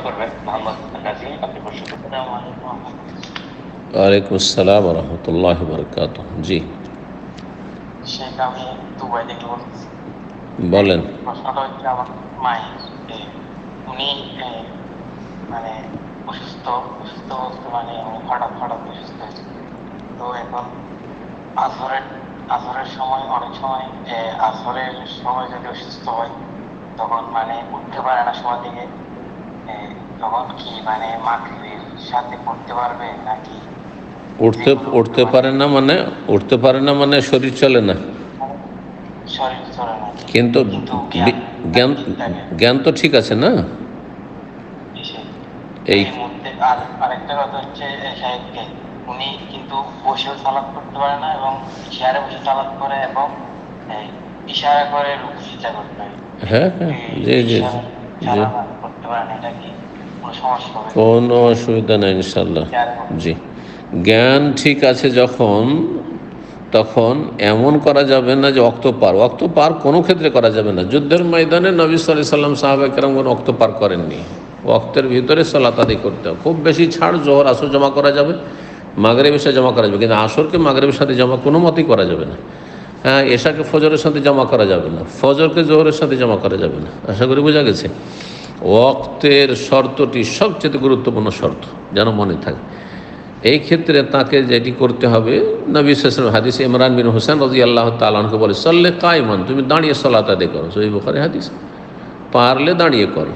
করবেন মোহাম্মদ নাজিম আপনি প্রশ্ন করবেন ওয়ালাইকুম আসসালাম রহমতুল্লাহ বরকাত জি শেখ আমি দুবাই থেকে বলতেছি বলেন প্রশ্নটা হচ্ছে আমার মায়ের উনি মানে অসুস্থ অসুস্থ বলতে মানে হঠাৎ হঠাৎ অসুস্থ হয়েছে তো এখন আসরের আসরের সময় অনেক সময় আসরের সময় যদি অসুস্থ হয় তখন মানে উঠতে পারে না সময় থেকে তখন কি মানে মাগরিবের সাথে পড়তে পারবে নাকি উঠতে উঠতে পারে না মানে উঠতে পারে না মানে শরীর চলে না। শরীর চলে না। কিন্তু জ্ঞান জ্ঞান তো ঠিক আছে না? এই- আর আরেকটা কথা হচ্ছে সাহেবকে। উনি কিন্তু বসেও সালাদ করতে পারে না এবং চেয়ারে বসে সালাদ করে এবং ইশারা করে রুকু সিজদা করতে হয় হ্যাঁ হ্যাঁ জি জি। কোনো কোনো অসুবিধা নেই ইনশাল্লাহ জি। জ্ঞান ঠিক আছে যখন, তখন এমন করা যাবে না যে অক্ত পার। অক্ত পার কোনো ক্ষেত্রে করা যাবে না। যুদ্ধের ময়দানে নবী সাল্লাহ সাল্লাম কেরম অক্ত পার করেননি। অক্তের ভিতরে সলাত আদায় করতে হবে। খুব বেশি ছাড়, জোহর, আসর জমা করা যাবে। মাগরেবের সাথে জমা করা যাবে। কিন্তু আসরকে মাগরেবের সাথে জমা কোনো মতেই করা যাবে না। হ্যাঁ এশাকে ফজরের সাথে জমা করা যাবে না। ফজরকে জোহরের সাথে জমা করা যাবে না। আশা করি বোঝা গেছে? ওক্তের শর্তটি সবচেয়ে গুরুত্বপূর্ণ শর্ত, যেন মনে থাকে। এই ক্ষেত্রে তাকে যেটি করতে হবে, নবী সাসম হাদিস ইমরান বিন হোসেন রাজি আল্লাহ তালকে বলে, সল্লে কায়মান, তুমি দাঁড়িয়ে সলাত আদায় করো। সই বুখারি হাদিস। পারলে দাঁড়িয়ে করো।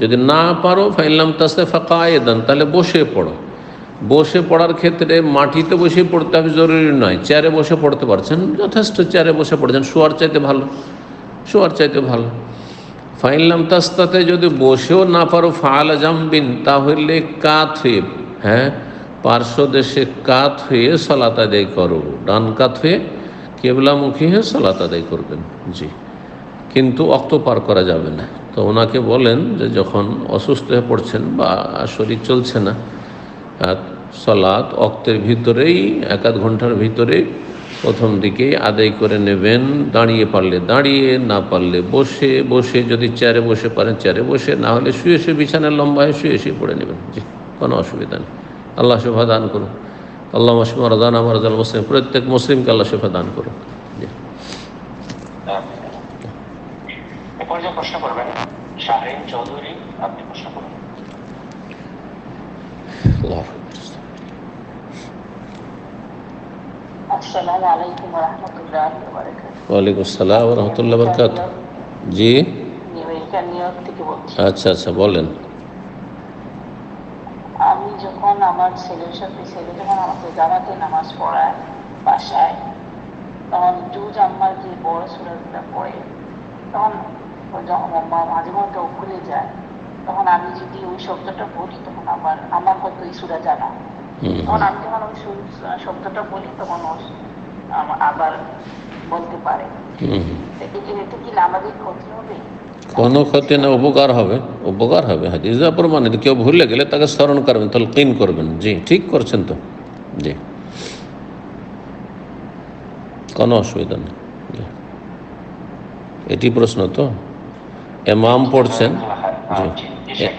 যদি না পারো ফাইলাম তাসে ফাঁকায়েদান তাহলে বসে পড়ো। বসে পড়ার ক্ষেত্রে মাটিতে বসে পড়তে হবে জরুরি নয়। চেয়ারে বসে পড়তে পারছেন? যথেষ্ট চেয়ারে বসে পড়ছেন। শোয়ার চাইতে ভালো। শোয়ার চাইতে ভালো। ফাইনলাম তাস্তাতে যদি বসেও না পারো ফাল জাম্বিন, তাহলে কাত হয়ে হ্যাঁ? পার্শ্ব দেশে কাত হয়ে সলাত আদায় করো। ডান কাত হয়ে কেবলামুখী হয়ে সলাত আদায় করবেন। জি। কিন্তু অক্ত পার করা যাবে না। তো ওনাকে বলেন যে যখন অসুস্থ হয়ে পড়ছেন বা শরীর চলছে না সলাৎ অক্তের ভিতরেই এক আধ ঘণ্টার ভিতরে প্রথম দিকেই আদায় করে নেবেন। দাঁড়িয়ে পারলে দাঁড়িয়ে না পারলে বসে বসে যদি চেয়ারে বসে পারেন চেয়ারে বসে না হলে শুয়ে শুয়ে বিছানায় লম্বা হয়ে শুয়ে শুয়ে পড়ে নেবেন। জি কোনো অসুবিধা নেই। আল্লাহ শোভা দান করুন। আল্লাহ মাসিম রদান আমার মুসলিম প্রত্যেক মুসলিমকে আল্লাহ শোভা দান করুন। প্রশ্ন করবেন চৌধুরী আপনি প্রশ্ন করুন আল্লাহ আসসালামু আলাইকুম রহমতুল্লাহ ওয়ালাইকুম আসসালাম রহমতুল্লাহ বরকাত জি? আচ্ছা আচ্ছা বলেন। আমি যখন আমার ছেলের সাথে ছেলে যখন আমাকে জামাতে নামাজ পড়ায় বাসায় তখন জুজ আম্মার যে বড় সুরাগুলো পড়ে তখন যখন মা- মাঝে মধ্যে ভুলে যায় তখন আমি যদি ওই শব্দটা বলি তখন আমার আমার হয়তো এই সুরা জানা। তখন আমি যখন ওই শব্দটা বলি তখন আবার বলতে পারে। এতে কি আমাদের ক্ষতি হবে? কোনো ক্ষতি না উপকার হবে। উপকার হবে হাদিস প্রমাণিত। কেউ ভুলে গেলে তাকে স্মরণ করবেন তলকিন করবেন। জি ঠিক করছেন তো? জি। কোনো অসুবিধা নেই। এটি প্রশ্ন তো? এমাম পড়ছেন?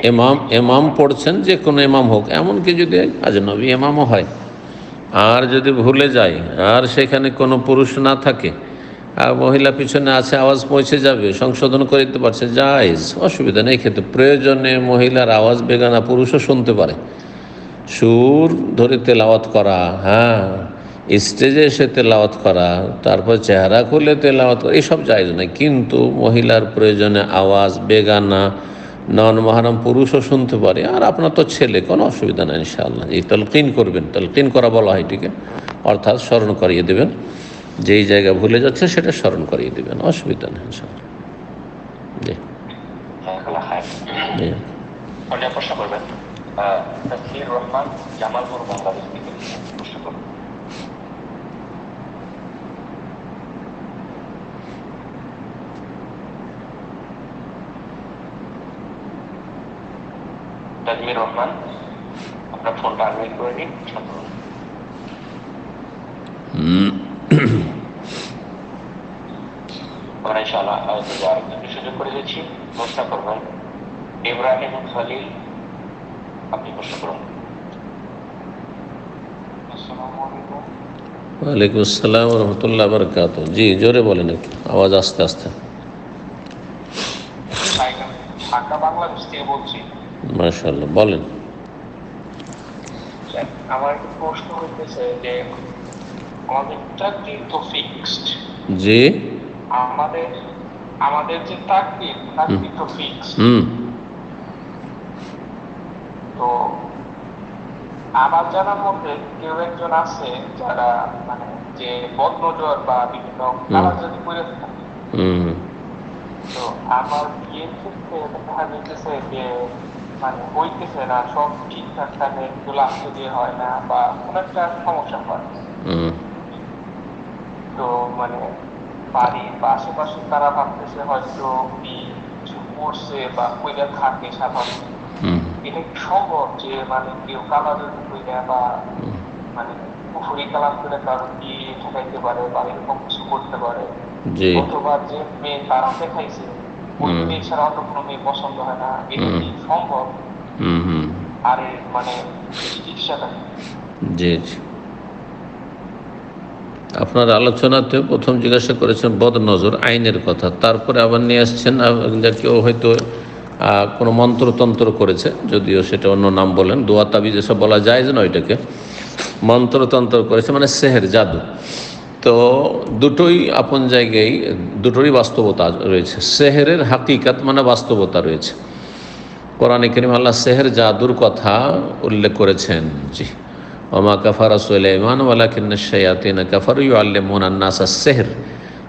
এমাম এমাম পড়ছেন যে কোনো এমাম হোক এমনকি যদি আজনবী এমামও হয়। আর যদি ভুলে যায় আর সেখানে কোনো পুরুষ না থাকে আর মহিলা পিছনে আছে আওয়াজ পৌঁছে যাবে সংশোধন করে দিতে পারছে জায়জ অসুবিধা নেই। ক্ষেত্রে প্রয়োজনে মহিলার আওয়াজ বেগানা পুরুষও শুনতে পারে। সুর ধরে তেলাওয়াত করা হ্যাঁ। স্টেজে এসে তেলাওয়াত করা, তারপর চেহারা খুলে তেলাওয়াত করা, এসব জায়জ নাই। কিন্তু মহিলার প্রয়োজনে আওয়াজ, বেগানা, নন মহারাম পুরুষও শুনতে পারে। আর আপনার তো ছেলে, কোনো অসুবিধা নেই, ইনশাআল্লাহ। এই তলকিন করবেন, তলকিন করা বলা হয় এটিকে। অর্থাৎ স্মরণ করিয়ে দেবেন। যেই জায়গা ভুলে যাচ্ছে, সেটা স্মরণ করিয়ে দেবেন। অসুবিধা নেই, ইনশাআল্লাহ। করবেন। তাজমির রহমান আপনার ফোনটা আনমিট করে নিন আমরা ইনশাআল্লাহ আরেকজনকে সুযোগ করে দিচ্ছি প্রশ্ন করবেন ইব্রাহিম খলিল আপনি প্রশ্ন করুন। ওয়ালাইকুম আসসালাম রহমতুল্লাহ বরকাত জি জোরে বলেন আওয়াজ আস্তে আস্তে ঢাকা ঢাকা বাংলাদেশ থেকে বলছি মাশাল্লাহ বলেন। আমার একটা প্রশ্ন হইতেছে যে আমাদের চাকরি তো ফিক্সড জি। আমাদের আমাদের যে চাকরি চাকরি তো ফিক্সড হুম। তো আমার জানার মধ্যে কেউ একজন আছে যারা মানে যে বদনজর বা বিভিন্ন কালার যদি করে থাকে। হুম। তো আমার বিয়ের ক্ষেত্রে দেখা যাইতেছে যে মানে হইতেছে না সব ঠিকঠাক থাকে এগুলো আসতে দিয়ে হয় না বা কোনো একটা সমস্যা হয়। তো মানে বাড়ির বা আশেপাশে তারা ভাবতেছে হয়তো কিছু করছে বা কইরা থাকে হুম। এটা কি সম্ভব যে মানে কেউ কালার যদি কইরা বা মানে পুকুরি কালার করে কারও বিয়ে ঠেকাইতে পারে বা এরকম কিছু করতে পারে? অথবা যে মেয়ে তারা দেখাইছে ওই হুম। মেয়ে ছাড়া অন্য কোনো মেয়ে পছন্দ হয় না। এটা কি সম্ভব? হুম হুম। আর মানে চিকিৎসাটা জি জি। আপনার আলোচনাতে প্রথম জিজ্ঞাসা করেছেন বদনজর আইনের কথা। তারপরে আবার নিয়ে আসছেন কেউ হয়তো কোনো মন্ত্রতন্ত্র করেছে যদিও সেটা অন্য নাম বলেন। দোয়া তাবি যেসব বলা যায় যে না ওইটাকে। মন্ত্রতন্ত্র করেছে মানে সেহের জাদু। তো দুটোই আপন জায়গায়, দুটোরই বাস্তবতা রয়েছে। সেহেরের হাকিকাত মানে বাস্তবতা রয়েছে। কোরআনে করিম আল্লাহ সেহের জাদুর কথা উল্লেখ করেছেন, জি, ওমা কাফারা সুলাইমান ওয়ালাকিন শায়াতিন কাফার ইউ আল্লেমুন আন্নাসা সেহর।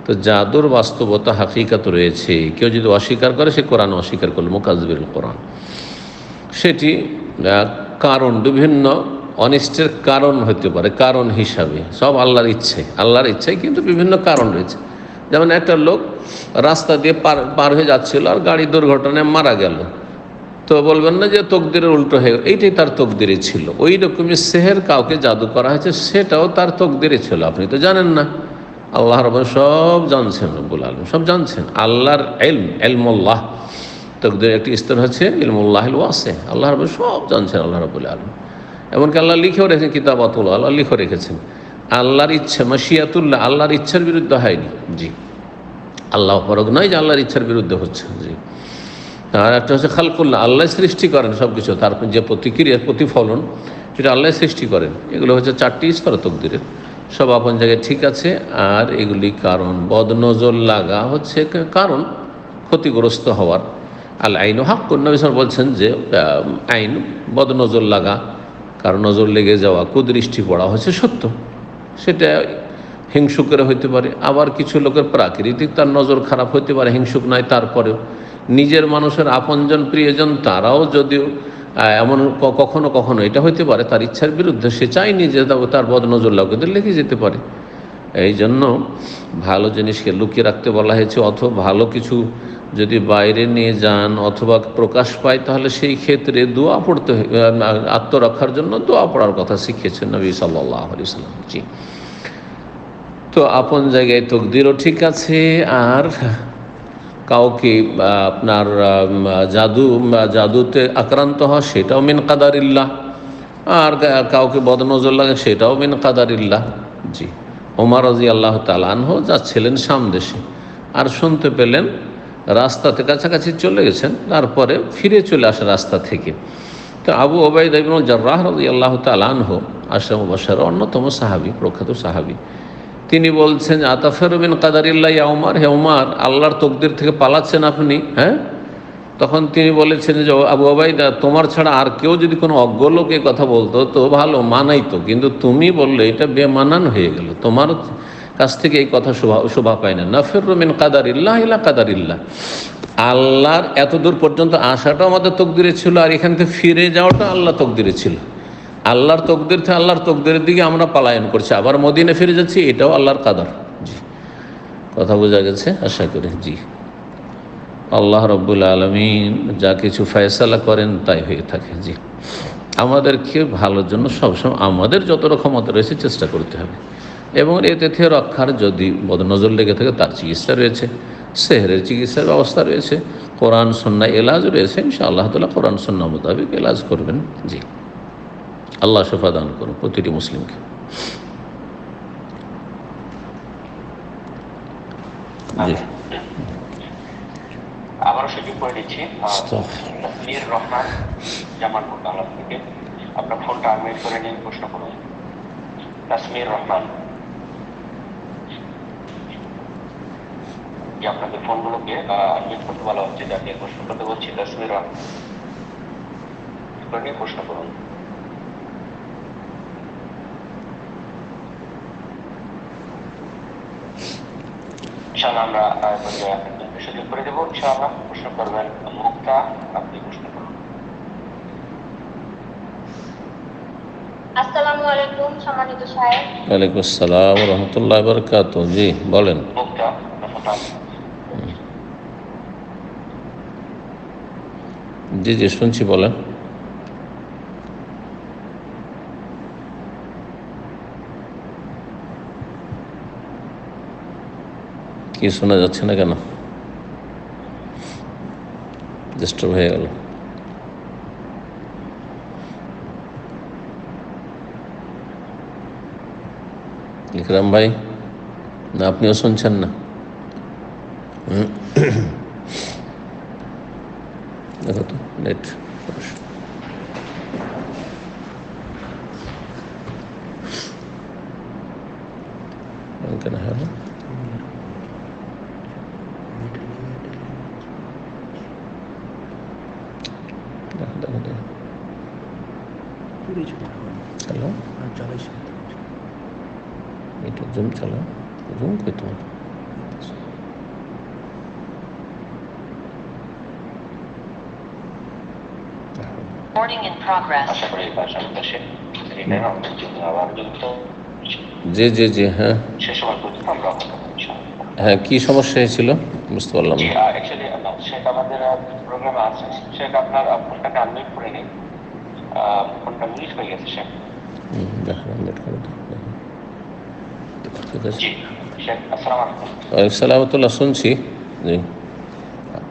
তো জাদুর বাস্তবতা, হাকিকাত রয়েছে। কেউ যদি অস্বীকার করে, সে কোরআন অস্বীকার করল মুকাজবির কোরআন। সেটি কারণ বিভিন্ন অনিষ্টের কারণ হতে পারে, কারণ হিসাবে। সব আল্লাহর ইচ্ছে, আল্লাহর ইচ্ছায় কিন্তু বিভিন্ন কারণ রয়েছে। যেমন একটা লোক রাস্তা দিয়ে পার পার হয়ে যাচ্ছিল আর গাড়ি দুর্ঘটনায় মারা গেল। তো বলবেন না যে তকদিরের উল্টো হয়ে। এইটাই তার তকদিরে ছিল। ওই রকমই সেহের কাউকে জাদু করা হয়েছে, সেটাও তার তকদিরে ছিল। আপনি তো জানেন না। আল্লাহ রব সব জানছেন, রব্বুল আলম সব জানছেন। আল্লাহর এলম, এলমুল্লাহ। তকদির একটি স্তর হচ্ছে ইলমুল্লাহ আল্লাহ রব সব জানছেন আল্লাহ রবুল আলম এমনকি আল্লাহ লিখেও রেখেছেন কিতাব কিতাবাতুল্লাহ আল্লাহ লিখে রেখেছেন। আল্লাহর ইচ্ছে মাসিয়াতুল্লাহ আল্লাহর ইচ্ছার বিরুদ্ধে হয়নি। জি। আল্লাহ ফরক নয় যে আল্লাহর ইচ্ছার বিরুদ্ধে হচ্ছে, জি। আর একটা হচ্ছে খালকুল্লাহ, আল্লাহ সৃষ্টি করেন সব কিছু তার যে প্রতিক্রিয়া, প্রতিফলন, সেটা আল্লাহ সৃষ্টি করেন। এগুলো হচ্ছে চারটি স্তর তকদিরের। সব আপন জায়গায় ঠিক আছে, আর এগুলি কারণ, বদনজর লাগা হচ্ছে কারণ ক্ষতিগ্রস্ত হওয়ার। আল আইন হাক নবিসার বলছেন যে আইন, বদনজর লাগা কারণ নজর লেগে যাওয়া কুদৃষ্টি পড়া হচ্ছে সত্য। সেটা হিংসুকের হইতে পারে, আবার কিছু লোকের প্রাকৃতিক তার নজর খারাপ হইতে পারে, হিংসুক নয় তারপরেও। নিজের মানুষের আপনজন, প্রিয়জন, তারাও যদিও এমন কখনো কখনো এটা হইতে পারে, তার ইচ্ছার বিরুদ্ধে সে চায়নি যে তার বদনজর লাগে লেগে যেতে পারে। এই জন্য ভালো জিনিসকে লুকিয়ে রাখতে বলা হয়েছে, অথবা ভালো কিছু যদি বাইরে নিয়ে যান অথবা প্রকাশ পায়, তাহলে সেই ক্ষেত্রে দোয়া পড়তে আত্মরক্ষার জন্য দোয়া পড়ার কথা শিখিয়েছেন নবী সাল্লাম জি। তো আপন জায়গায় তকদিরও ঠিক আছে, আর কাউকে আপনার জাদু, জাদুতে আক্রান্ত হওয়া সেটাও মিন কাদারিল্লাহ, আর কাউকে বদনজর লাগে সেটাও মিন কাদারিল্লাহ। জি। ওমর রাজি আল্লাহ তালানহ যাচ্ছিলেন সামদেশে। আর শুনতে পেলেন, রাস্তাতে কাছাকাছি চলে গেছেন, তারপরে ফিরে চলে আসে রাস্তা থেকে। তো আবু ওবায়দ ইবনুল জার্রাহ রাজি আল্লাহ তালানহ আশরাম বাসার অন্যতম সাহাবি, প্রখ্যাত সাহাবি। তিনি বলছেন, আতাফের বিন কাদারিল্লাহ ইয়া হে উমার, আল্লাহর তকদির থেকে পালাচ্ছেন আপনি হ্যাঁ? তখন তিনি বলেছেন যে, আবু আবাইদা তোমার ছাড়া আর কেউ যদি কোনো অজ্ঞ লোক কথা বলতো, তো ভালো, মানাইতো। কিন্তু তুমি বললে, এটা বেমানান হয়ে গেল। তোমার কাছ থেকে এই কথা শোভা শোভা পায় না। নফের রমিন কাদারিল্লাহ ইলা কাদারিল্লাহ। আল্লাহর এত দূর পর্যন্ত আসাটাও আমাদের তকদিরে ছিল, আর এখান থেকে ফিরে যাওয়াটা আল্লাহ তকদিরে ছিল। আল্লাহর তকদির থেকে আল্লাহর তকদিরের দিকে আমরা পালায়ন করছি। আবার মদিনে ফিরে যাচ্ছি, এটাও আল্লাহর কাদার। জি, কথা বোঝা গেছে? আশা করি, জি। আল্লাহ রব্বুল আলমিন যা কিছু ফয়সালা করেন তাই হয়ে থাকে, জি। আমাদেরকে ভালোর জন্য সবসময় আমাদের যত রকমত রয়েছে চেষ্টা করতে হবে। এবং এতে থেকে রক্ষার যদি বদনজর লেগে থাকে, তার চিকিৎসা রয়েছে, সেহরের চিকিৎসার ব্যবস্থা রয়েছে, কোরআন সন্না এলাজ রয়েছে ইনশা আল্লাহ তালা কোরআন সন্না মোতাবেক এলাজ করবেন, জি। আল্লাহ শেফা দান করুন প্রতিটি মুসলিমকে। জি। আবারও সুযোগ করে দিচ্ছি তাসমির রহমান জামালপুর বাংলা থেকে। আপনার ফোনটা আনমিউট করে নিয়ে প্রশ্ন করুন। তাসমির রহমান। যে আপনাদের ফোনগুলোকে আনমিউট করতে বলা হচ্ছে যাকে প্রশ্ন করতে বলছি। তাসমির রহমান। প্রশ্ন করুন। ইনশাআল্লাহ আমরা সুযোগ করে দেবো ইনশাআল্লাহ। প্রশ্ন করবেন মুক্তা আপনি প্রশ্ন করুন আসসালামু আলাইকুম সম্মানিত সাহেব ওয়ালাইকুম আসসালাম রহমতুল্লাহ বরকাত জি বলেন মুক্তা জি জি শুনছি বলেন। কি শোনা যাচ্ছে না কেন? ডিস্টার্ব হয়ে গেল ইকরাম ভাই না আপনিও শুনছেন না হুম। দেখো তো নেট কেন হলো দেখো দেখো দেখো এটা জুম চালাও। জুম কই তোমার? এটাই আমাদের জন্য আবার যুক্ত। জি জি জি হ্যাঁ। হ্যাঁ কি সমস্যা হয়েছিল? বুঝতে পারলাম না। শেখ আমাদের প্রোগ্রামে আছে। শেখ আপনার আহ, ফোনটাকে আনমিউট করে নিন ফোনটা মিউট হয়ে গেছে ওয়ালাইকুম সালামতুল্লাহ শুনছি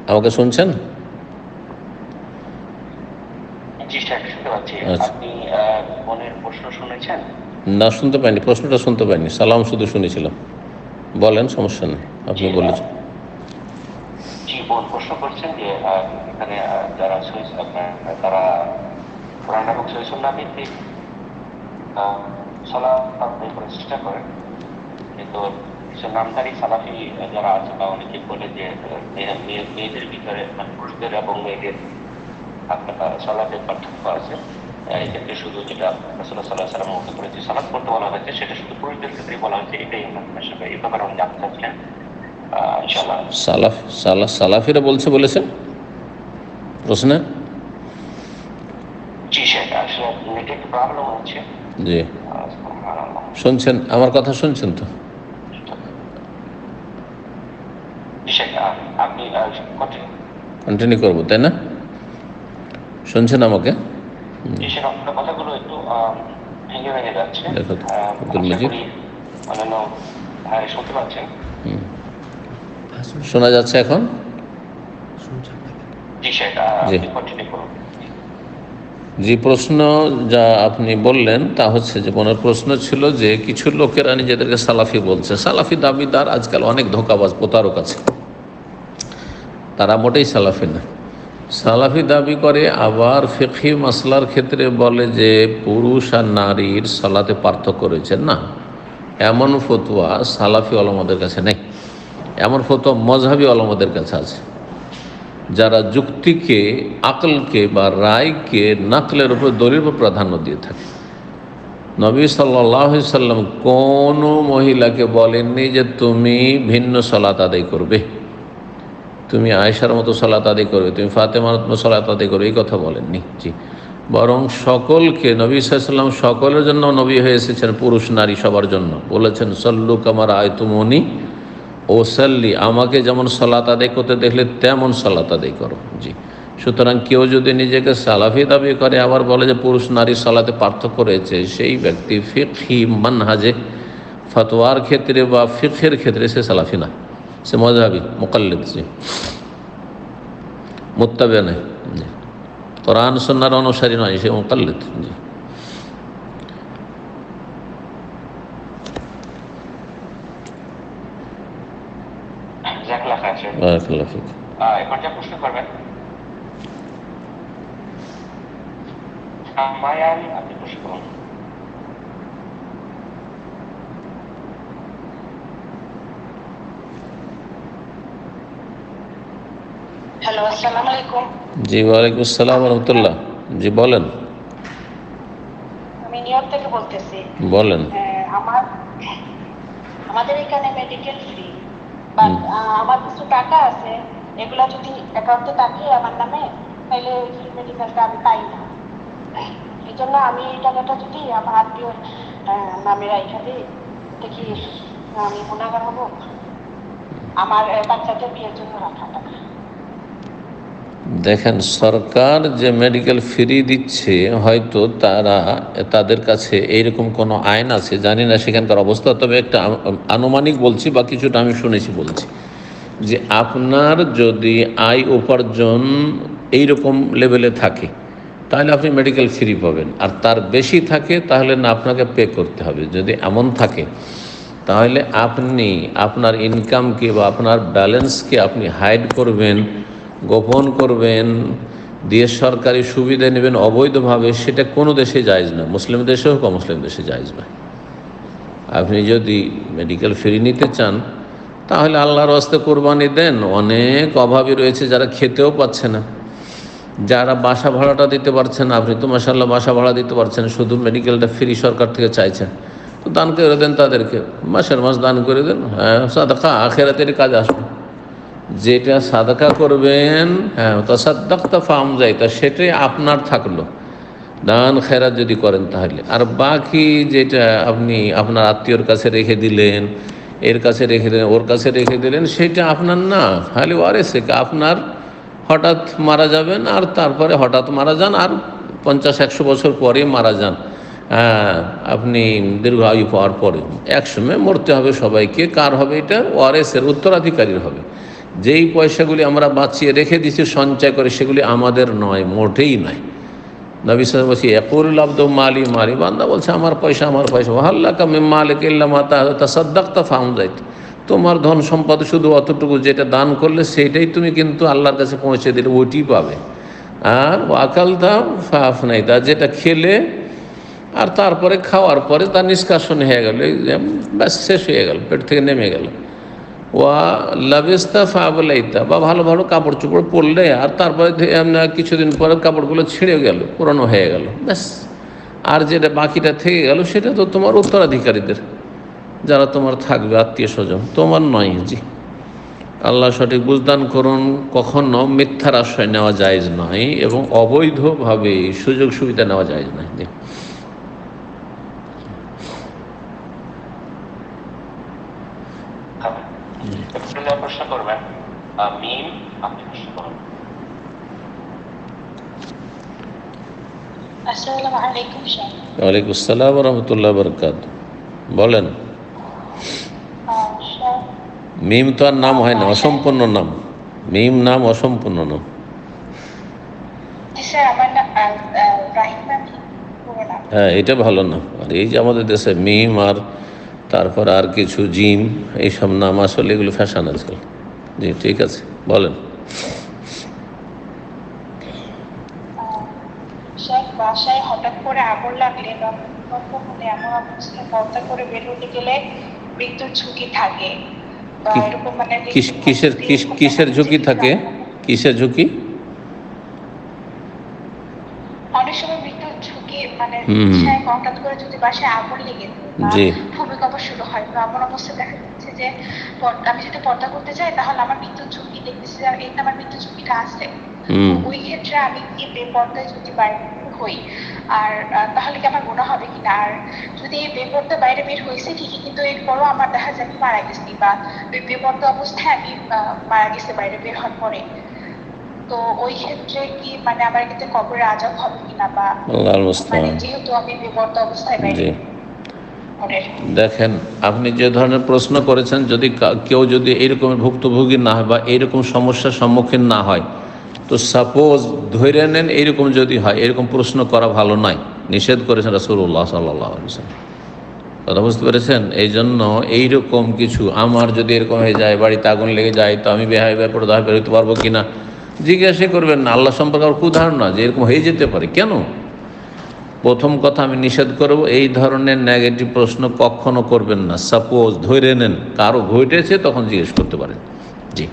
আমাকে শুনছেন না শুনতে পাইনি প্রশ্নটা শুনতে পাইনি সালাম শুধু শুনেছিলাম বলেন সমস্যা নেই আপনি বলেছেন জি প্রশ্ন করছেন যে এখানে যারা আপনার তারা কোরআন এবং সহিসুল্লাহ ভিত্তিক আহ, সলাৎ আদায় চেষ্টা করেন কিন্তু নামধারী সালাফি যারা আছে বা অনেকে বলে যে মেয়ে- মেয়ে- মেয়েদের ভিতরে মানে পুরুষদের এবং মেয়েদের আপনার আহ, পার্থক্য আছে। এক্ষেত্রে শুধু যেটা রসুল্লাহ সাল্লাহ সাল্লাম মতো করে যে সালাদ করতে বলা হয়েছে সেটা শুধু পুরুষদের ক্ষেত্রেই বলা হয়েছে এটাই এই ব্যাপারে আমি জানতে চাচ্ছিলেন সালাফিরা বলছে বলেছেন? প্রশ্নে জি শেখ আসলে নেটে একটু প্রবলেম হচ্ছে জি। শুনছেন? আমার কথা শুনছেন তো? কন্টিনিউ করব তাই না? শুনছেন আমাকে? কথাগুলো একটু ভেঙে ভেঙে যাচ্ছে। শুনতে পাচ্ছেন। শোনা যাচ্ছে এখন? জি। আপনি কন্টিনিউ করুন। যে প্রশ্ন যা আপনি বললেন, তা হচ্ছে যে মনের প্রশ্ন ছিল যে কিছু লোকেরা নিজেদেরকে সালাফি বলছে। সালাফি দাবিদার আজকাল অনেক ধোকাবাজ, প্রতারক আছে। তারা মোটেই সালাফি না। সালাফি দাবি করে, আবার ফিখি মাসলার ক্ষেত্রে বলে যে পুরুষ আর নারীর সালাতে পার্থক্য রয়েছে। না, এমন ফতুয়া সালাফি আলমাদের কাছে নেই। এমন ফতুয়া মজহাবি আলমাদের কাছে আছে। যারা যুক্তিকে, আকলকে বা রায়কে নাকলের উপর উপর প্রাধান্য দিয়ে থাকে। নবী সাল্লাহ সাল্লাম কোনো মহিলাকে বলেননি যে তুমি ভিন্ন সলাত আদায় করবে। তুমি আয়েশার মতো সলাত আদায় করবে, তুমি ফাতেমার মতো সলাত আদায় করবে, এই কথা বলেননি। জি। বরং সকলকে, নবী সাল্লাম সকলের জন্য নবী হয়ে এসেছেন পুরুষ নারী সবার জন্য। বলেছেন, সল্লু কামার আয়তুমনি ও সাল্লি আমাকে যেমন সলাত আদায় করতে দেখলে তেমন সলাত আদায় করো। জি। সুতরাং কেউ যদি নিজেকে সালাফি দাবি করে, আবার বলে যে পুরুষ নারী সলাতে পার্থক্য রয়েছে, সেই ব্যক্তি ফিকহি মানহাজে, ফতোয়ার ক্ষেত্রে বা ফিকের ক্ষেত্রে সে সালাফি না। সে মজাবি মোকাল্লিদ, জি। মুত্তাবে নয় কোরআন সন্ন্যার অনুসারী নয়, সে মোকাল্লিদ, জি। বারাকাল্লাহ ফিক। এখন যা প্রশ্ন করবেন। মায়ান আপনি প্রশ্ন করুন। হ্যালো আসসালামু আলাইকুম। জি ওয়ালাইকুম আসসালাম রহমতুল্লাহ। জি বলেন। আমি নিউ ইয়র্ক থেকে বলতেছি। বলেন। হ্যাঁ, আমার আমাদের এখানে মেডিকেল ফ্রি বাট আমার কিছু টাকা আছে এগুলা যদি অ্যাকাউন্টে থাকে আমার নামে তাহলে ওই মেডিকেলটা আমি পাই না। এই জন্য আমি এই টাকাটা যদি আমার আত্মীয় নামে রাইখা দিই দেখি আমি গুণাগার হব। আমার বাচ্চাদের বিয়ের জন্য রাখা টাকা। দেখেন, সরকার যে মেডিকেল ফ্রি দিচ্ছে, হয়তো তারা তাদের কাছে এইরকম কোনো আইন আছে, জানি না সেখানকার অবস্থা, তবে একটা আনুমানিক বলছি বা কিছুটা আমি শুনেছি বলছি, যে আপনার যদি আয় উপার্জন এইরকম লেভেলে থাকে, তাহলে আপনি মেডিকেল ফ্রি পাবেন। আর তার বেশি থাকে, তাহলে না আপনাকে পে করতে হবে। যদি এমন থাকে, তাহলে আপনি আপনার ইনকামকে বা আপনার ব্যালেন্সকে আপনি হাইড করবেন গোপন করবেন, দিয়ে সরকারি সুবিধা নেবেন অবৈধভাবে, সেটা কোনো দেশে জায়জ না মুসলিম দেশে হোক, অমুসলিম দেশে জায়জ না আপনি যদি মেডিকেল ফ্রি নিতে চান, তাহলে আল্লাহর হস্তে কোরবানি দেন। অনেক অভাবী রয়েছে যারা খেতেও পাচ্ছে না। যারা বাসা ভাড়াটা দিতে পারছেন, আপনি তো মাসাল্লাহ বাসা ভাড়া দিতে পারছেন, শুধু মেডিকেলটা ফ্রি সরকার থেকে চাইছেন। তো দান করে দেন তাদেরকে। মাসের মাস দান করে দেন। হ্যাঁ সাদাকা, আখেরাতের কাজ আসবে। যেটা সাদাকা করবেন হ্যাঁ তো সাদ্দাক্তা ফার্ম যাইতা, সেটাই আপনার থাকল। দান খেরাত যদি করেন তাহলে। আর বাকি যেটা আপনি আপনার আত্মীয়র কাছে রেখে দিলেন, এর কাছে রেখে দিলেন, ওর কাছে রেখে দিলেন, সেটা আপনার না। খালি ওয়ারেসে আপনার হঠাৎ মারা যাবেন আর তারপরে হঠাৎ মারা যান, আর পঞ্চাশ, একশো বছর পরে মারা যান। হ্যাঁ আপনি দীর্ঘ আয়ু পাওয়ার পরে একসময় মরতে হবে সবাইকে। কার হবে এটা? ওয়ারেসের উত্তরাধিকারীর হবে। যেই পয়সাগুলি আমরা বাঁচিয়ে রেখে দিচ্ছি সঞ্চয় করে, সেগুলি আমাদের নয়, মোটেই নয়। নবী সাহেব বলছি একুল আব্দ মালি মালি। বান্দা বলছে, আমার পয়সা আমার পয়সা। হাল্লা কামে মালিক তোমার ধন সম্পদ শুধু অতটুকু যেটা দান করলে সেটাই তুমি কিন্তু আল্লাহর কাছে পৌঁছে দিলে, ওইটি পাবে। আর আকাল তা ফাফ নাই তা যেটা খেলে, আর তারপরে খাওয়ার পরে তার নিষ্কাশন হয়ে গেল। ব্যাস, শেষ হয়ে গেল, পেট থেকে নেমে গেল। ওয়া লাবেস্তা ফাবলাইতা, বা ভালো ভালো কাপড় চোপড় পরলে আর তারপরে কিছুদিন পরে কাপড়গুলো ছিঁড়ে গেল, পুরনো হয়ে গেল, ব্যাস। আর যেটা বাকিটা থেকে গেল, সেটা তো তোমার উত্তরাধিকারীদের, যারা তোমার থাকবে, আত্মীয় স্বজন, তোমার নয়, জি। আল্লাহ সঠিক বুঝদান করুন, কখনো মিথ্যার আশ্রয় নেওয়া যায় নয় এবং অবৈধভাবে সুযোগ সুবিধা নেওয়া যায় নয় জি একটু যা প্রশ্ন করবেন আহ, মিম আপনি প্রশ্ন করুন আসসালামু আলাইকুম স্যার ওয়ালাইকুম আসসালাম রহমতুল্লাহ বরকাত বলেন। মিম তো আর নাম হয় না অসম্পূর্ণ নাম। মিম নাম অসম্পূর্ণ নাম। হ্যাঁ এটা ভালো নাম। আর এই যে আমাদের দেশে মিম আর তারপর আর কিছু জিম এইসব নাম আসলে এগুলো ফ্যাশন আজকাল। জি ঠিক আছে বলেন। স্যার বাসায় হঠাৎ করে আগুন লাগলে বা ভূমিকম্প হলে এমন অবস্থায় পর্দা করে বের হতে গেলে মৃত্যুর ঝুঁকি থাকে। বা এরকম মানে কিসের কিস- কিসের ঝুঁকি থাকে? কিসের ঝুঁকি? অনেক সময় মৃত্যুর ঝুঁকি মানে হঠাৎ করে যদি বাসায় আগুন লেগে জি। ভূমিকম্প শুরু হয় বা এমন অবস্থায় দেখা যাচ্ছে যে আমি যদি পর্দা করতে চাই তাহলে আমার মৃত্যুর ঝুঁকি দেখতেছি যে এই আমার মৃত্যুর ঝুঁকিটা আছে। ওই ক্ষেত্রে আমি কি বেপর্দায় যদি বাইরে হই আর তাহলে কি আমার মনে হবে কিনা আর যদি বেপর্দা বাইরে বের হয়েছে ঠিকই কিন্তু এরপরও আমার দেখা যায় আমি মারা গেছি বা ওই বেপর্দা অবস্থায় আমি মারা গেছি বাইরে বের হওয়ার পরে। তো ওই ক্ষেত্রে কি মানে আমার ক্ষেত্রে কবরের আজাব হবে কিনা বা মানে যেহেতু আমি বেপর্দা অবস্থায় বাইরে দেখেন আপনি যে ধরনের প্রশ্ন করেছেন যদি কেউ যদি এরকম ভুক্তভোগী না হয় বা এরকম সমস্যার সম্মুখীন না হয় তো সাপোজ ধরে নেন এইরকম যদি হয়, এরকম প্রশ্ন করা ভালো নয়। নিষেধ করেছেন রাসুল্লাহ সাল্লাহ কথা বুঝতে পেরেছেন? এই জন্য এইরকম কিছু আমার যদি এরকম হয়ে যায়, বাড়িতে আগুন লেগে যায়, তো আমি বেহায় ব্যাপারে দায় বেরোতে পারব কি না জিজ্ঞাসা করবেন না। আল্লাহ সম্পর্কে আর কুধারণা যে এরকম হয়ে যেতে পারে। কেন? প্রথম কথা আমি নিষেধ করব, এই ধরনের নেগেটিভ প্রশ্ন কখনো করবেন না। সাপোজ ধরে নেন, কারও ঘটেছে তখন জিজ্ঞেস করতে পারেন। জি।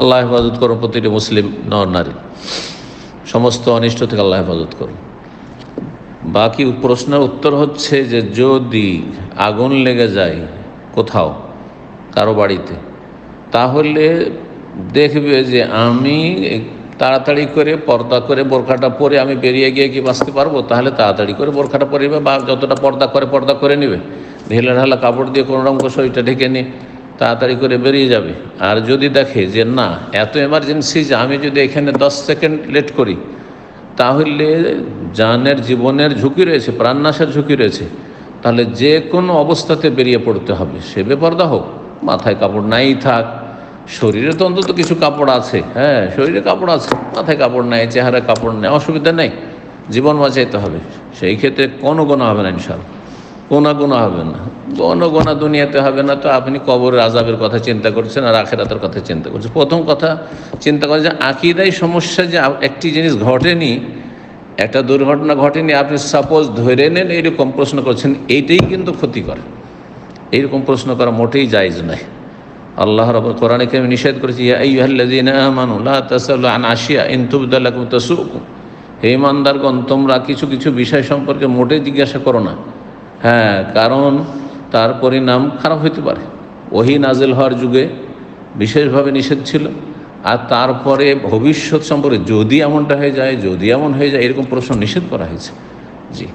আল্লাহ হেফাজত করুন, প্রতিটি মুসলিম নর নারী। সমস্ত অনিষ্ট থেকে আল্লাহ হেফাজত করুন। বাকি প্রশ্নের উত্তর হচ্ছে যে, যদি আগুন লেগে যায় কোথাও, কারও বাড়িতে, তাহলে দেখবে যে আমি তাড়াতাড়ি করে পর্দা করে বোরখাটা পরে আমি বেরিয়ে গিয়ে কি বাঁচতে পারব? তাহলে তাড়াতাড়ি করে বোরখাটা পরে নেবে বা যতটা পর্দা করে পর্দা করে নেবে। ঢেলে ঢালা কাপড় দিয়ে কোনো রকম করে শরীরটা ঢেকে নিয়ে তাড়াতাড়ি করে বেরিয়ে যাবে। আর যদি দেখে যে না, এত এমার্জেন্সি যে আমি যদি এখানে দশ সেকেন্ড লেট করি, তাহলে জানের জীবনের ঝুঁকি রয়েছে, প্রাণনাশের ঝুঁকি রয়েছে। তাহলে যে কোনো অবস্থাতে বেরিয়ে পড়তে হবে। সে বেপরদা হোক, মাথায় কাপড় নাই থাক, শরীরে তো অন্তত কিছু কাপড় আছে হ্যাঁ শরীরে কাপড় আছে, মাথায় কাপড় নাই চেহারা কাপড় নেই, অসুবিধা নেই, জীবন বাঁচাইতে হবে। সেই ক্ষেত্রে কোনো গোনা হবে না ইনশাল গোনা গোনা হবে না। গণ গোনা দুনিয়াতে হবে না তো আপনি কবরের আজাবের কথা চিন্তা করছেন আর আখেরাতের কথা চিন্তা করছেন। প্রথম কথা চিন্তা করে যে আকিদাই সমস্যা যে একটি জিনিস ঘটেনি, একটা দুর্ঘটনা ঘটেনি, আপনি সাপোজ ধরে নেন এরকম প্রশ্ন করছেন, এইটাই কিন্তু ক্ষতি করে এইরকম প্রশ্ন করা মোটেই জায়জ নয়। আল্লাহ রব কোরআনকে আমি নিষেধ করেছি আইয়ুহাল্লাযীনা আমানু লা তাসালু আন আশিয়া ইন তুবদা হে ইমানদারগণ, তোমরা কিছু কিছু বিষয় সম্পর্কে মোটেই জিজ্ঞাসা করো না। হ্যাঁ কারণ তার পরিণাম খারাপ হইতে পারে। ওহি নাজেল হওয়ার যুগে বিশেষভাবে নিষেধ ছিল। আর তারপরে ভবিষ্যৎ সম্পর্কে যদি এমনটা হয়ে যায়, যদি এমন হয়ে যায়, এরকম প্রশ্ন নিষেধ করা হয়েছে। জি।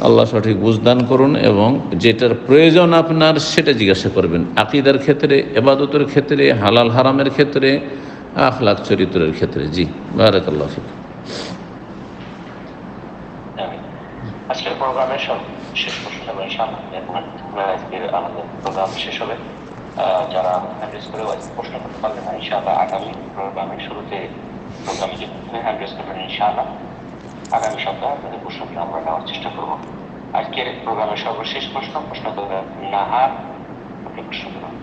আল্লাহ সঠিক বুঝদান করুন এবং যেটার প্রয়োজন আপনার, সেটা জিজ্ঞাসা করবেন। আকিদার ক্ষেত্রে, এবাদতের ক্ষেত্রে, হালাল হারামের ক্ষেত্রে, আখলাখ চরিত্রের ক্ষেত্রে। জি, বারাকাল্লাহ আজকের প্রোগ্রামের শেষ প্রশ্ন এবং ইনশাআল্লাহ আজকের আমাদের প্রোগ্রাম শেষ হবে। আহ, যারা হ্যান্ড্রেস করে আজকে প্রশ্ন করতে পারবেন না ইনশাআল্লাহ আগামী প্রোগ্রামের শুরুতে প্রোগ্রামে যে প্রথমে হ্যান্ড্রেস করবেন ইনশাআল্লাহ। আগামী সপ্তাহে আপনাদের প্রশ্নগুলো আমরা নেওয়ার চেষ্টা করব। আজকের প্রোগ্রামের সর্বশেষ প্রশ্ন প্রশ্ন করবেন নাহার। আপনি প্রশ্ন করুন।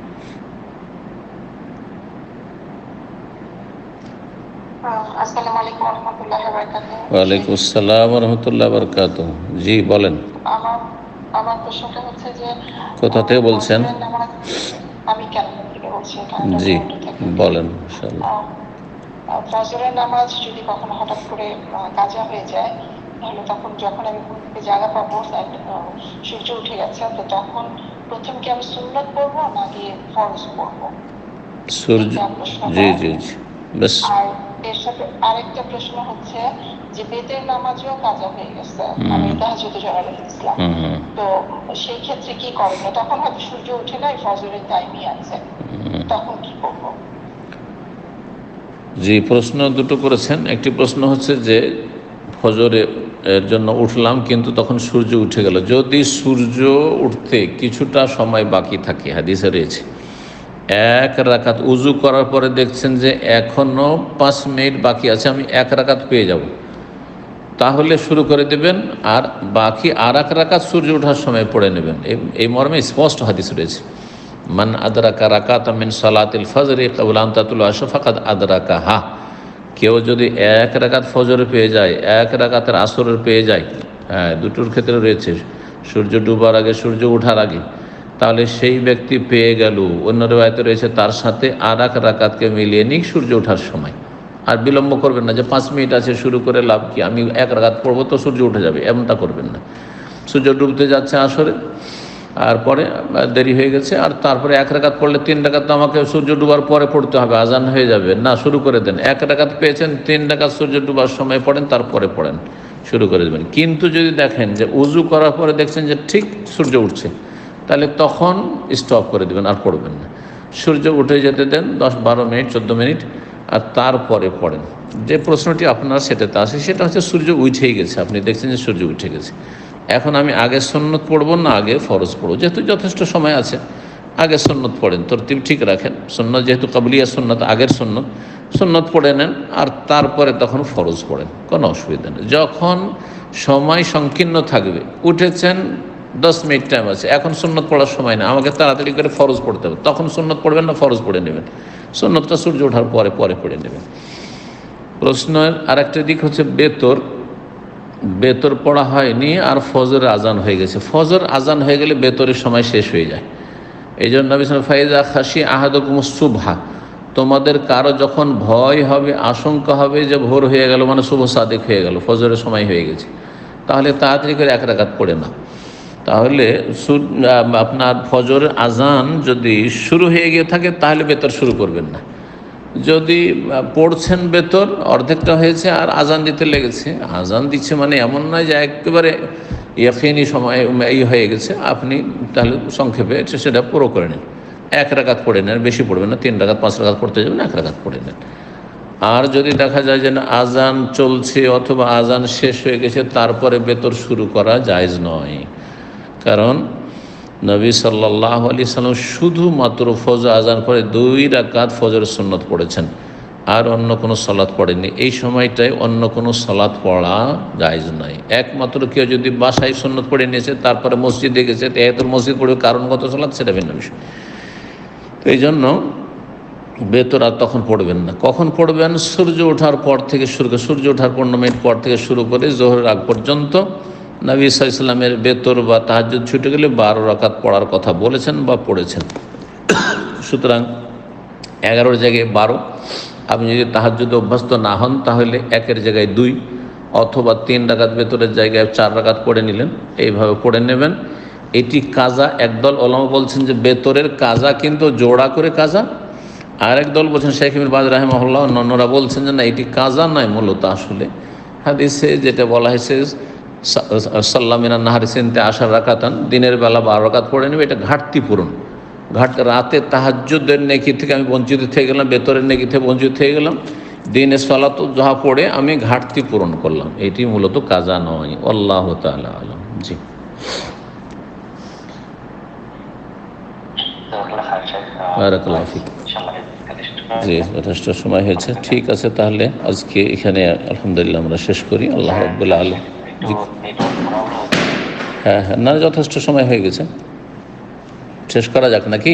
আসসালামু আলাইকুম রহমতুল্লাহ বারকাতুহ। ওয়ালাইকুম আসসালাম রহমতুল্লাহ বরকাত জি বলেন। আমার আমার প্রশ্নটা হচ্ছে যে কোথা থেকে বলছেন? আমি থেকে বলছি জি বলেন ফজরের নামাজ যদি কখনো হঠাৎ করে কাজা হয়ে যায় তাহলে তখন যখন আমি ঘুম থেকে জায়গা পাবো সূর্য উঠে গেছে তো তখন প্রথম কি আমি সুন্নত পড়ব নাকি ফরজ পড়ব? সূর্য জি জি জি আর এর সাথে আরেকটা প্রশ্ন হচ্ছে যে বেতের নামাজও কাজা হয়ে গেছে। আমি জড়ালে ইসলাম হুম হুম। তো সেই ক্ষেত্রে কি করণীয় তখন হয়তো সূর্য উঠে নাই ফজরের টাইমই আছে। তখন কি করব? জি প্রশ্ন দুটো করেছেন একটি প্রশ্ন হচ্ছে যে ফজরে এর জন্য উঠলাম কিন্তু তখন সূর্য উঠে গেল। যদি সূর্য উঠতে কিছুটা সময় বাকি থাকে হাদিসে রয়েছে এক রাকাত উজু করার পরে দেখছেন যে এখনও পাঁচ মিনিট বাকি আছে আমি এক রাকাত পেয়ে যাব। তাহলে শুরু করে দেবেন, আর বাকি আর এক রাকাত সূর্য ওঠার সময় পড়ে নেবেন। এই- মর্মে স্পষ্ট হাদিস রয়েছে। মান আদরাকা রাকাত মিন সালাতিল ফজরে কবলান্তাতুল আশফাকাত আদরাকা হা কেউ যদি এক রাকাত ফজরে পেয়ে যায়, এক রাকাতের আসরের পেয়ে যায় হ্যাঁ দুটোর ক্ষেত্রে রয়েছে। সূর্য ডুবার আগে, সূর্য ওঠার আগে। তাহলে সেই ব্যক্তি পেয়ে গেল। অন্য রেবায়তে রয়েছে তার সাথে আর এক রাকাতকে মিলিয়ে নিক সূর্য ওঠার সময়। আর বিলম্ব করবেন না, যে পাঁচ মিনিট আছে, শুরু করে লাভ কি? আমি এক রাকাত পড়ব তো সূর্য উঠে যাবে, এমনটা করবেন না। সূর্য ডুবতে যাচ্ছে আসরে, আর পরে দেরি হয়ে গেছে, আর তারপরে এক রাকাত পড়লে তিন রাকাত তো আমাকে সূর্য ডুবার পরে পড়তে হবে, আজান হয়ে যাবে। না, শুরু করে দেন। এক রাকাত পেয়েছেন, তিন রাকাত সূর্য ডুবার সময় পড়েন, তারপরে পড়েন, শুরু করে দেবেন। কিন্তু যদি দেখেন যে উজু করার পরে দেখছেন যে ঠিক সূর্য উঠছে, তাহলে তখন স্টপ করে দেবেন, আর পড়বেন না। সূর্য উঠে যেতে দেন, দশ, বারো মিনিট, চোদ্দ মিনিট আর তারপরে পড়েন। যে প্রশ্নটি আপনার সেটাতে আসে সেটা হচ্ছে সূর্য উঠেই গেছে। আপনি দেখছেন যে সূর্য উঠে গেছে। এখন আমি আগে সন্ন্যত পড়ব না, আগে ফরজ পড়ব। যেহেতু যথেষ্ট সময় আছে, আগে সন্ন্যত পড়েন। তরতিব ঠিক রাখেন। সন্ন্যত যেহেতু কাবলিয়া সন্ন্যত, আগের সন্ন্যত সন্ন্যত পড়ে নেন আর তারপরে তখন ফরজ পড়েন। কোনো অসুবিধা নেই। যখন সময় সংকীর্ণ থাকবে, উঠেছেন, দশ মিনিট টাইম আছে, এখন সুন্নত পড়ার সময় না। আমাকে তাড়াতাড়ি করে ফরজ পড়তে হবে। তখন সুন্নত পড়বেন না, ফরজ পড়ে নেবেন। সুন্নতটা সূর্য ওঠার পরে পরে পড়ে নেবেন প্রশ্নের আরেকটা দিক হচ্ছে বেতর। বেতর পড়া হয়নি আর ফজর আজান হয়ে গেছে। ফজর আজান হয়ে গেলে বেতরের সময় শেষ হয়ে যায়। এই জন্য ফাইজা খাসি আহাদকুম সুভা তোমাদের কারও যখন ভয় হবে, আশঙ্কা হবে যে ভোর হয়ে গেল মানে শুভ সাদেক হয়ে গেল, ফজরের সময় হয়ে গেছে, তাহলে তাড়াতাড়ি করে এক রাকাত পড়ে না তাহলে আপনার ফজরের আজান যদি শুরু হয়ে গিয়ে থাকে, তাহলে বেতর শুরু করবেন না। যদি পড়ছেন বেতর, অর্ধেকটা হয়েছে আর আজান দিতে লেগেছে। আজান দিচ্ছে মানে এমন নয় যে একেবারে ইয়াকিনি সময় এই হয়ে গেছে। আপনি তাহলে সংক্ষেপে সেটা পুরো করে নেন। এক রাকাত পড়ে নেন, বেশি পড়বেন না। তিন রাকাত, পাঁচ রাকাত পড়তে যাবেন, এক রাকাত পড়ে নেন। আর যদি দেখা যায় যে আজান চলছে অথবা আজান শেষ হয়ে গেছে, তারপরে বেতর শুরু করা জায়জ নয়। কারণ নবী সাল্লাহ আলি সাল্লাম শুধুমাত্র ফজর আজান পরে দুই রাকাত ফজরের সুন্নত পড়েছেন। আর অন্য কোনো সলাৎ পড়েনি এই সময়টায় অন্য কোনো সলাৎ পড়া জায়জ নয়। একমাত্র কেউ যদি বাসায় সুন্নত পড়ে নিয়েছে, তারপরে মসজিদে গেছে তেহাতুর মসজিদ পড়বে কারণগত সলাৎ সেটা ভিন্ন বিষয়। তো এই জন্য বেতর আর তখন পড়বেন না। কখন পড়বেন? সূর্য ওঠার পর থেকে করে সূর্য ওঠার পনেরো মিনিট পর থেকে শুরু করে জোহরের আগ পর্যন্ত নবী ইসলামের বেতর বা তাহাজুদ ছুটে গেলে বারো রাকাত পড়ার কথা বলেছেন বা পড়েছেন। সুতরাং এগারোর জায়গায় বারো। আপনি যদি তাহাজুদে অভ্যস্ত না হন, তাহলে একের জায়গায় দুই অথবা তিন রাকাত বেতরের জায়গায় চার রাকাত পড়ে নিলেন। এইভাবে পড়ে নেবেন। এটি কাজা, একদল ওলামা বলছেন যে বেতরের কাজা কিন্তু জোড়া করে কাজা। আর দল বলছেন, শেখ ইমির বাজ রাহেমহল্লা অন্যরা বলছেন যে না, এটি কাজা নয় মূলত আসলে। হাদিসে যেটা বলা হয়েছে সাল্লামিনা নাহারি সেনতে আসার রাকাতান, দিনের বেলা বারো রাকাত পড়ে নেবে, এটা ঘাটতি পূরণ। ঘাট রাতে তাহাজ্জুদের নেকি থেকে আমি বঞ্চিত থেকে গেলাম বেতরের নেকি থেকে বঞ্চিত থেকে গেলাম, দিনে সলাত যাহা পড়ে আমি ঘাটতি পূরণ করলাম। এটি মূলত কাজা নয়, আল্লাহ তালা আলম। জি। জি, যথেষ্ট সময় হয়েছে। ঠিক আছে তাহলে আজকে এখানে আলহামদুলিল্লাহ আমরা শেষ করি। আল্লাহ রব্বুল্লাহ আলম হ্যাঁ হ্যাঁ না যথেষ্ট সময় হয়ে গেছে। শেষ করা যাক নাকি?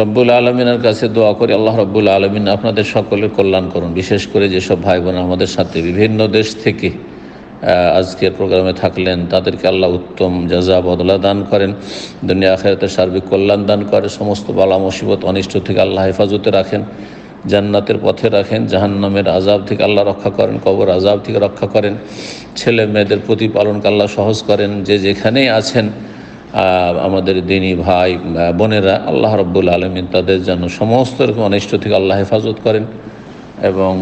রব্বুল আলমিনের কাছে দোয়া করি আল্লাহ রব্বুল আলমিন আপনাদের সকলের কল্যাণ করুন। বিশেষ করে যেসব ভাই বোন আমাদের সাথে বিভিন্ন দেশ থেকে আজকের প্রোগ্রামে থাকলেন তাদেরকে আল্লাহ উত্তম জাজা বদলা দান করেন। দুনিয়া আখেরাতে সার্বিক কল্যাণ দান করে সমস্ত বালা মুসিবত অনিষ্ট থেকে আল্লাহ হেফাজতে রাখেন। জান্নাতের পথে রাখেন, জাহান্নামের আজাব থেকে আল্লাহ রক্ষা করেন, কবর আজাব থেকে রক্ষা করেন, ছেলে মেয়েদের প্রতিপালনকে আল্লাহ সহজ করেন, যে যেখানেই আছেন আমাদের দিনী ভাই বোনেরা, আল্লাহ রব্বুল আলমিন তাদের যেন সমস্ত রকম অনিষ্ট থেকে আল্লাহ হেফাজত করেন এবং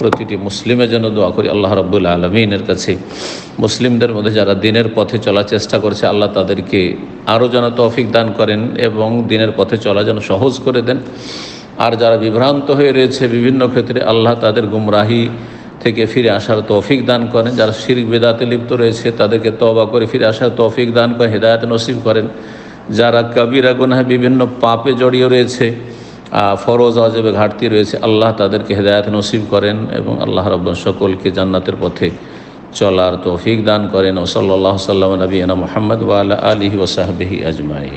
প্রতিটি মুসলিমের জন্য দোয়া করি আল্লাহ রব্বুল আলমিনের কাছে। মুসলিমদের মধ্যে যারা দিনের পথে চলার চেষ্টা করছে, আল্লাহ তাদেরকে আরও যেন তৌফিক দান করেন এবং দিনের পথে চলা যেন সহজ করে দেন। আর যারা বিভ্রান্ত হয়ে রয়েছে বিভিন্ন ক্ষেত্রে আল্লাহ তাদের গুমরাহি থেকে ফিরে আসার তৌফিক দান করেন। যারা শির বেদাতে লিপ্ত রয়েছে, তাদেরকে তবা করে ফিরে আসার তৌফিক দান করে হেদায়ত নসিব করেন। যারা কবিরা গুনাহে বিভিন্ন পাপে জড়িয়ে রয়েছে ফরজ অজবে ঘাটতি রয়েছে, আল্লাহ তাদেরকে হেদায়ত নসিব করেন এবং আল্লাহ রব সকলকে জান্নাতের পথে চলার তৌফিক দান করেন। ও সাল্লাহ সাল্লাম নবীনা মোহাম্মদ ওয়াল আলহি ওসাহবিহি আজমাই